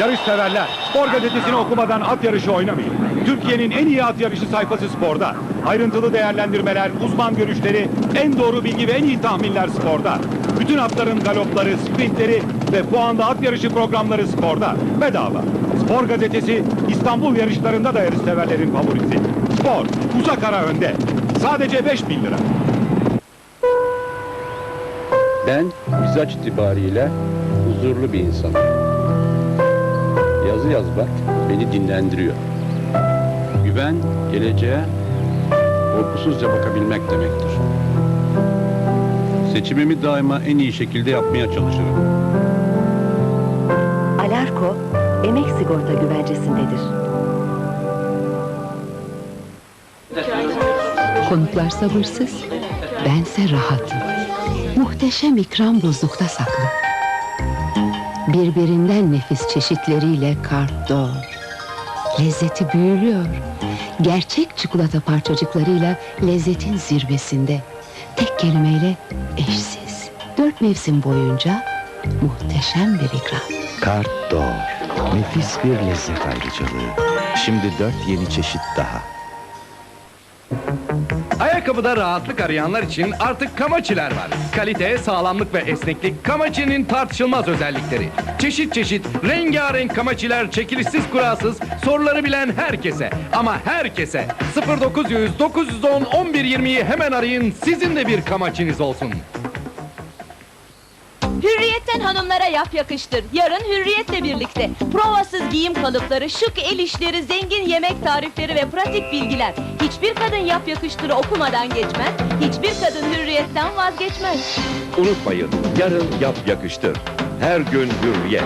Yarış severler, spor gazetesini okumadan at yarışı oynamayın. Türkiye'nin en iyi at yarışı sayfası sporda. Ayrıntılı değerlendirmeler, uzman görüşleri, en doğru bilgi ve en iyi tahminler sporda. Bütün atların galopları, sprintleri ve puanlı at yarışı programları sporda. Bedava. Spor gazetesi İstanbul yarışlarında da yarış severlerin favorisi. Spor, uzak ara önde. Sadece 5000 lira. Ben mizaç itibariyle huzurlu bir insanım. Yazı yazmak beni dinlendiriyor. Güven, geleceğe korkusuzca bakabilmek demektir. Seçimimi daima en iyi şekilde yapmaya çalışırım. Alarko, emek sigorta güvencesindedir. Konuklar sabırsız, bense rahatım. Muhteşem ikram buzlukta saklı. Birbirinden nefis çeşitleriyle kartdor. Lezzeti büyülüyor. Gerçek çikolata parçacıklarıyla lezzetin zirvesinde. Tek kelimeyle eşsiz. Dört mevsim boyunca muhteşem bir ikram. Kart Doğr. Nefis bir lezzet ayrıcalığı. Şimdi dört yeni çeşit daha. Ayakkabıda rahatlık arayanlar için artık kamaçiler var. Kalite, sağlamlık ve esneklik kamaçinin tartışılmaz özellikleri. Çeşit çeşit rengarenk kamaçiler çekilişsiz kurasız soruları bilen herkese ama herkese 0900 910 1120'yi hemen arayın sizin de bir kamaçiniz olsun. Hürriyetten hanımlara yap yakıştır. Yarın Hürriyet'le birlikte. Provasız giyim kalıpları, şık el işleri, zengin yemek tarifleri ve pratik bilgiler. Hiçbir kadın yap yakıştırı okumadan geçmez. Hiçbir kadın Hürriyet'ten vazgeçmez. Unutmayın, yarın yap yakıştır. Her gün hürriyet.